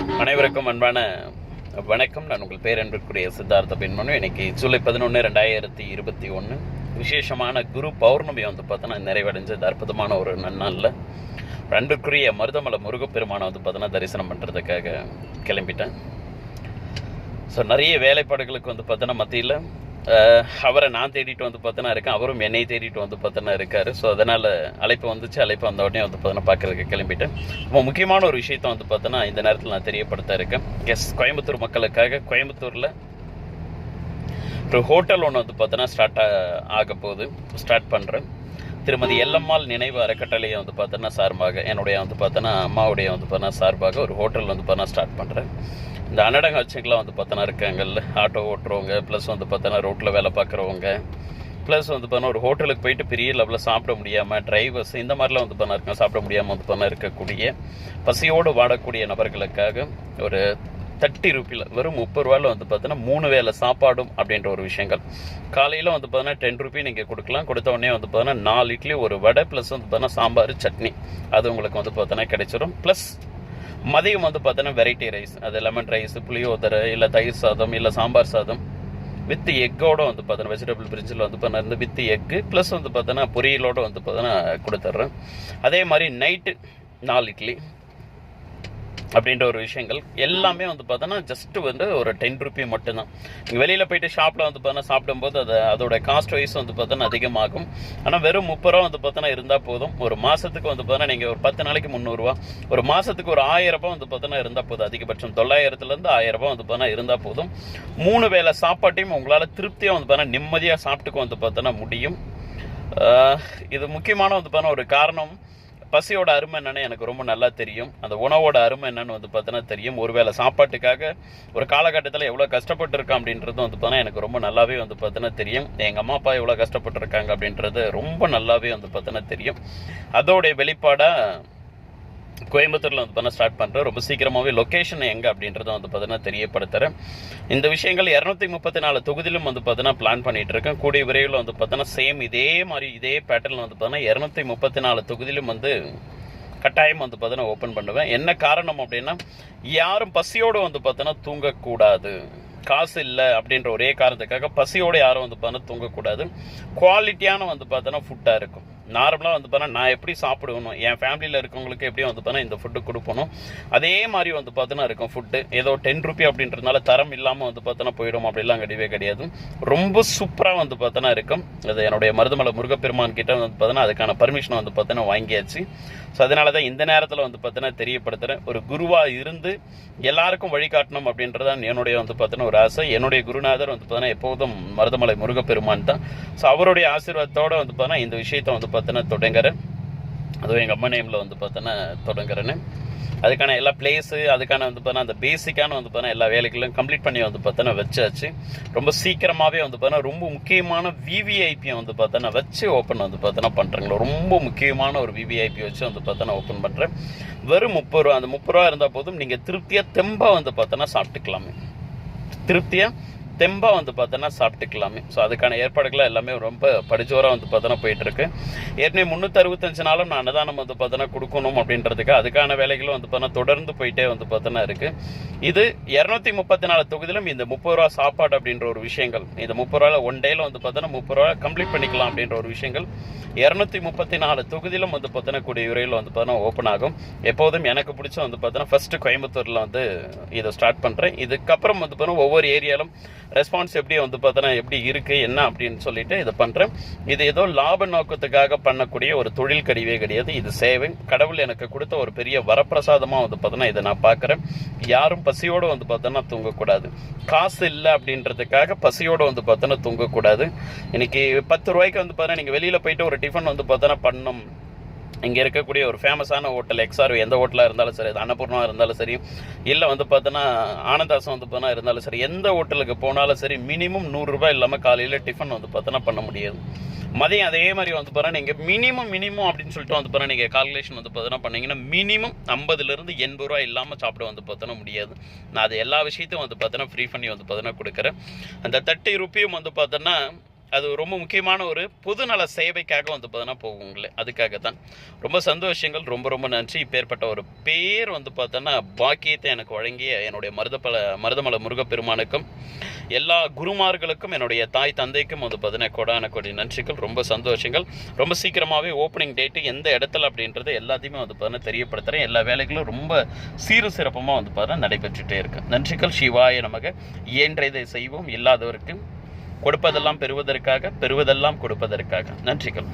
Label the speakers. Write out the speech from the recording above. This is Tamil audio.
Speaker 1: அனைவருக்கும் அன்பான வணக்கம். நான் உங்கள் பேரன்பிற்குரிய சித்தார்த்த பின்மனு இன்னைக்கு ஜூலை பதினொன்று ரெண்டாயிரத்தி இருபத்தி ஒன்று விசேஷமான குரு பௌர்ணமி வந்து பார்த்தோன்னா நிறைவடைஞ்சது. அற்புதமான ஒரு நன்னாளில். அன்பிற்குரிய மருதமலை முருகப்பெருமானை வந்து பார்த்தோன்னா தரிசனம் பண்ணுறதுக்காக கிளம்பிட்டேன். ஸோ நிறைய வேலைப்பாடுகளுக்கு வந்து பார்த்தோன்னா மத்தியில் அவரை நான் தேடிட்டு வந்து பார்த்தோன்னா இருக்கேன். அவரும் என்னை தேடிட்டு வந்து பார்த்தோன்னா இருக்கார். ஸோ அதனால் அழைப்பு வந்துச்சு. அழைப்பு வந்த உடனே வந்து பார்த்தோன்னா பார்க்குறதுக்கு கிளம்பிட்டேன். ரொம்ப முக்கியமான ஒரு விஷயத்த வந்து பார்த்தோன்னா இந்த நேரத்தில் நான் தெரியப்படுத்த இருக்கேன். எஸ் கோயம்புத்தூர் மக்களுக்காக கோயம்புத்தூரில் ஒரு ஹோட்டல் ஒன்று வந்து பார்த்தோன்னா ஸ்டார்ட் ஆக போகுது. ஸ்டார்ட் பண்ணுறேன் திருமதி எல்லம்மாள் நினைவு அறக்கட்டளையை வந்து பார்த்தோன்னா சார்பாக என்னுடைய வந்து பார்த்தோன்னா அம்மாவுடைய வந்து பார்த்தோன்னா சார்பாக ஒரு ஹோட்டல் வந்து பார்த்தோன்னா ஸ்டார்ட் பண்ணுறேன் இந்த அன்னடங்க வச்சுக்கெலாம் வந்து பார்த்தோன்னா இருக்காங்கல்ல ஆட்டோ ஓட்டுறவங்க ப்ளஸ் வந்து பார்த்தோன்னா ரோட்டில் வேலை பார்க்குறவங்க ப்ளஸ் வந்து பார்த்தா ஒரு ஹோட்டலுக்கு போயிட்டு பெரிய லெவலில் சாப்பிட முடியாமல் டிரைவர்ஸ் இந்த மாதிரிலாம் வந்து பண்ண இருக்காங்க சாப்பிட முடியாமல் வந்து பண்ண இருக்கக்கூடிய பசியோடு வாடக்கூடிய நபர்களுக்காக ஒரு தேர்ட்டி ருப்பியில் வெறும் முப்பது ரூபாயில் வந்து பார்த்தீங்கன்னா மூணு வேளை சாப்பாடும் அப்படின்ற ஒரு விஷயங்கள் காலையில் வந்து பார்த்தீங்கன்னா டென் ருபி நீங்கள் கொடுக்கலாம் கொடுத்த உடனே வந்து பார்த்தீங்கன்னா நாலு இட்லி ஒரு வடை ப்ளஸ் வந்து பார்த்தீங்கன்னா சாம்பார் சட்னி அது உங்களுக்கு வந்து பார்த்தீங்கன்னா கிடைச்சிடும் ப்ளஸ் மதியம் வந்து பார்த்தோன்னா வெரைட்டி ரைஸ் அது லெமன் ரைஸ் புளியோதரை இல்லை தயிர் சாதம் இல்லை சாம்பார் சாதம் வித் எக்கோட வந்து பார்த்தோன்னா வெஜிடபிள் பிரிட்ஜில் வந்து பார்த்தா இருந்து வித் எக்கு ப்ளஸ் வந்து பார்த்தோன்னா பொரியலோட வந்து பார்த்தோன்னா கொடுத்துட்றேன். அதே மாதிரி நைட்டு நாலு இட்லி. அப்படின்ற ஒரு விஷயங்கள் எல்லாமே வந்து பார்த்தோன்னா ஜஸ்ட் வந்து ஒரு டென் ருபி மட்டும்தான் நீங்கள் வெளியில் போயிட்டு ஷாப்பில் வந்து பார்த்தோன்னா சாப்பிடும்போது அது அதோட காஸ்ட் வைஸ் வந்து பார்த்தோன்னா அதிகமாகும் ஆனால் வெறும் முப்பது ரூபா வந்து பார்த்தோன்னா இருந்தால் போதும் ஒரு மாதத்துக்கு வந்து பார்த்தோன்னா நீங்கள் ஒரு பத்து நாளைக்கு முந்நூறுரூவா ஒரு மாதத்துக்கு ஒரு ஆயிரம் வந்து பார்த்தோன்னா இருந்தால் போதும் அதிகபட்சம் தொள்ளாயிரத்துலேருந்து ஆயிரம் வந்து பார்த்தோன்னா இருந்தால் போதும் மூணு வேளை சாப்பாட்டையும் உங்களால் திருப்தியாக வந்து பார்த்தோன்னா நிம்மதியாக சாப்பிட்டுக்க வந்து பார்த்தோன்னா முடியும் இது முக்கியமான வந்து பார்த்தோன்னா ஒரு காரணம் பசியோட அருமை என்னன்னு எனக்கு ரொம்ப நல்லா தெரியும். அந்த உணவோட அருமை என்னன்னு வந்து பார்த்தோன்னா தெரியும். ஒருவேளை சாப்பாட்டுக்காக ஒரு காலகட்டத்தில் எவ்வளோ கஷ்டப்பட்டுருக்கேன் அப்படின்றது வந்து பார்த்தோன்னா எனக்கு ரொம்ப நல்லாவே வந்து பார்த்தோன்னா தெரியும். எங்கள் அம்மா அப்பா எவ்வளோ கஷ்டப்பட்டுருக்காங்க அப்படின்றது ரொம்ப நல்லாவே வந்து பார்த்தோன்னா தெரியும். அதோடைய வெளிப்பாடாக கோயம்புத்தூரில் வந்து பண்ண ஸ்டார்ட் பண்ணுறேன் ரொம்ப சீக்கிரமாகவே லொக்கேஷன் எங்கே அப்படின்றத வந்து பார்த்தீங்கன்னா தெரியப்படுத்துகிறேன் இந்த விஷயங்கள் இரநூத்தி முப்பத்தி நாலு தொகுதியிலும் வந்து பார்த்தீங்கன்னா பிளான் பண்ணிகிட்ருக்கேன் இருக்கேன். கூடிய விரைவில் வந்து பார்த்தீங்கன்னா சேம் இதே மாதிரி இதே பேட்டர்னில் வந்து பார்த்தீங்கன்னா இரநூத்தி முப்பத்தி நாலு தொகுதியிலும் வந்து கட்டாயம் வந்து பார்த்தீங்கன்னா ஓப்பன் பண்ணுவேன். என்ன காரணம் அப்படின்னா யாரும் பசியோடு வந்து பார்த்தீங்கன்னா தூங்கக்கூடாது. காசு இல்லை அப்படின்ற ஒரே காரணத்துக்காக பசியோடு யாரும் வந்து பார்த்தீங்கன்னா தூங்கக்கூடாது. குவாலிட்டியான வந்து பார்த்தோன்னா ஃபுட்டாக இருக்கும். நார்மலாக வந்து பார்த்தா நான் எப்படி சாப்பிடுவணும் என் ஃபேமிலியில் இருக்கவங்களுக்கு எப்படி வந்து பார்த்தா இந்த ஃபுட்டு கொடுப்பணும். அதே மாதிரி வந்து பார்த்தோன்னா இருக்கும் ஃபுட்டு ஏதோ டென் ருபி அப்படின்றதுனால தரம் இல்லாமல் வந்து பார்த்தோன்னா போயிடும். அப்படிலாம் கிடையவே கிடையாது. ரொம்ப சூப்பராக வந்து பார்த்தோன்னா இருக்கும். அது என்னுடைய மருதமலை முருகப்பெருமான் கிட்ட வந்து பார்த்தோன்னா அதுக்கான பர்மிஷன் வந்து பார்த்தோன்னா வாங்கியாச்சு. ஸோ அதனால தான் இந்த நேரத்தில் வந்து பார்த்தோன்னா தெரியப்படுத்துகிறேன் ஒரு குருவாக இருந்து எல்லாருக்கும் வழிகாட்டணும் அப்படின்றதான் என்னுடைய வந்து பார்த்தோன்னா ஒரு ஆசை. என்னுடைய குருநாதர் வந்து பார்த்தோன்னா எப்போதும் மருதமலை முருகப்பெருமான் தான். ஸோ அவருடைய ஆசீர்வாதத்தோடு வந்து பார்த்தோன்னா இந்த விஷயத்தை வந்து பார்த்தோன்னா தொடங்குறேன். அதுவும் எங்கள் அம்மா நேமில் வந்து பார்த்தோன்னா தொடங்குறேன்னு. அதுக்கான எல்லா பிளேஸு அதுக்கான வந்து பார்த்தோன்னா அந்த பேசிக்கான வந்து பார்த்தோன்னா எல்லா வேலைகளும் கம்ப்ளீட் பண்ணி வந்து பார்த்தோன்னா வச்சாச்சு. ரொம்ப சீக்கிரமாகவே வந்து பார்த்தோன்னா ரொம்ப முக்கியமான விவிஐபியை வந்து பார்த்தோன்னா வச்சு ஓப்பன் வந்து பார்த்தோன்னா பண்ணுறேங்களா ரொம்ப முக்கியமான ஒரு விவிஐபி வச்சு வந்து பார்த்தோன்னா ஓப்பன் பண்ணுறேன் வெறும் முப்பது ரூபா அந்த முப்பது ரூபா இருந்தால் போதும். நீங்கள் திருப்தியாக தெம்பாக வந்து பார்த்தோன்னா சாப்பிட்டுக்கலாமே. திருப்தியாக தெம்பாக வந்து பார்த்தோன்னா சாப்பிட்டுக்கலாமே ஸோ அதுக்கான ஏற்பாடுகள் எல்லாமே ரொம்ப படிச்சோராக வந்து பார்த்தோன்னா போயிட்டுருக்கு ஏற்கனவே முந்நூற்றி அறுபத்தஞ்சு நாளும் நான் அன்னதானம் வந்து பார்த்தோன்னா கொடுக்கணும் அப்படின்றதுக்கு அதுக்கான வேலைகளும் வந்து பார்த்தோன்னா தொடர்ந்து போயிட்டே வந்து பார்த்தோன்னா இருக்குது இது இரநூத்தி முப்பத்தி நாலு தொகுதியிலும் இந்த முப்பது ரூபா சாப்பாடு அப்படின்ற ஒரு விஷயங்கள் இந்த முப்பது ரூபாயில் ஒன் டேல வந்து பார்த்தோன்னா முப்பது ரூபா கம்ப்ளீட் பண்ணிக்கலாம் அப்படின்ற ஒரு விஷயங்கள் இரநூத்தி முப்பத்தி நாலு தொகுதியிலும் வந்து பார்த்தோன்னா கூடிய விரைவில் வந்து பார்த்தோன்னா ஓப்பன் ஆகும் எப்போதும் எனக்கு பிடிச்ச வந்து பார்த்தோன்னா ஃபஸ்ட்டு கோயம்புத்தூரில் வந்து இதை ஸ்டார்ட் பண்ணுறேன் இதுக்கப்புறம் வந்து பார்த்தோன்னா ஒவ்வொரு ஏரியாலும் ரெஸ்பான்ஸ் எப்படி வந்து பார்த்தோன்னா எப்படி இருக்குது என்ன அப்படின்னு சொல்லிட்டு இதை பண்ணுறேன் இது ஏதோ லாப நோக்கத்துக்காக பண்ணக்கூடிய ஒரு தொழில் கடிவே கிடையாது. இது சேவை. கடவுள் எனக்கு கொடுத்த ஒரு பெரிய வரப்பிரசாதமாக வந்து பார்த்தோன்னா இதை நான் பார்க்குறேன். யாரும் பசியோடு வந்து பார்த்தோன்னா தூங்கக்கூடாது. காசு இல்லை அப்படின்றதுக்காக பசியோடு வந்து பார்த்தோன்னா தூங்கக்கூடாது. இன்னைக்கு பத்து ரூபாய்க்கு வந்து பார்த்தோன்னா நீங்கள் வெளியில் போயிட்டு ஒரு டிஃபன் வந்து பார்த்தோன்னா பண்ணணும். இங்கே இருக்கக்கூடிய ஒரு ஃபேமஸான ஹோட்டல் எக்ஸ்ஆர் எந்த ஹோட்டலாக இருந்தாலும் சரி அது அன்னபூர்ணா இருந்தாலும் சரி இல்லை வந்து பார்த்தோன்னா ஆனந்தாசம் வந்து பார்த்தோன்னா இருந்தாலும் சரி எந்த ஹோட்டலுக்கு போனாலும் சரி மினிமம் நூறுரூபா இல்லாமல் காலையில் டிஃபன் வந்து பார்த்தோன்னா பண்ண முடியாது. மதியம் அதே மாதிரி வந்து பாருங்கள் நீங்கள் மினிமம் மினிமம் அப்படின்னு சொல்லிட்டு வந்து பாருங்கள் நீங்கள் கால்குலேஷன் வந்து பார்த்தோன்னா பண்ணீங்கன்னா மினிமம் ஐம்பதுலேருந்து எண்பது ரூபா இல்லாமல் சாப்பிட வந்து பார்த்தோன்னா முடியாது. நான் அது எல்லா விஷயத்தையும் வந்து பார்த்தோன்னா ஃப்ரீ பண்ணி வந்து பார்த்தோன்னா கொடுக்குறேன். அந்த தேர்ட்டி ருப்பியும் வந்து பார்த்தோன்னா அது ரொம்ப முக்கியமான ஒரு பொதுநல சேவைக்காக வந்து பார்த்தோன்னா போகுங்களே அதுக்காக தான் ரொம்ப சந்தோஷங்கள் ரொம்ப ரொம்ப நன்றி. இப்பேற்பட்ட ஒரு பேர் வந்து பார்த்தோன்னா பாக்கியத்தை எனக்கு வழங்கிய என்னுடைய மருதப்பல மருதமலை முருகப்பெருமானுக்கும் எல்லா குருமார்களுக்கும் என்னுடைய தாய் தந்தைக்கும் வந்து பார்த்தீங்கன்னா கொடான கொடி நன்றிகள் ரொம்ப சந்தோஷங்கள். ரொம்ப சீக்கிரமாகவே ஓப்பனிங் டேட்டு எந்த இடத்துல அப்படின்றது எல்லாத்தையுமே வந்து பார்த்தீங்கன்னா தெரியப்படுத்துகிறேன் எல்லா வேலைகளும் ரொம்ப சீரு சிறப்பமாக வந்து பார்த்தீங்கன்னா நடைபெற்றுட்டே இருக்கு. நன்றிகள். சிவாய நமக. இயன்றதை செய்வோம். இல்லாதவருக்கு கொடுப்பதெல்லாம் பெறுவதற்காக பெறுவதெல்லாம் கொடுப்பதற்காக. நன்றிகள்.